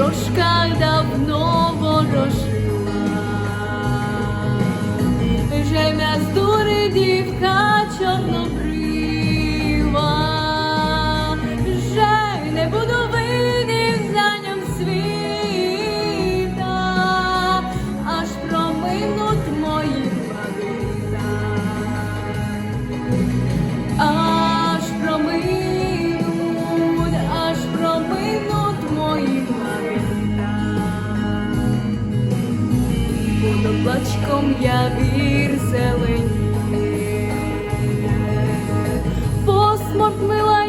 дорожках давно ворожила, вже м'яздури дівка чорнобри. яблочком я вір зелені. Посморт мила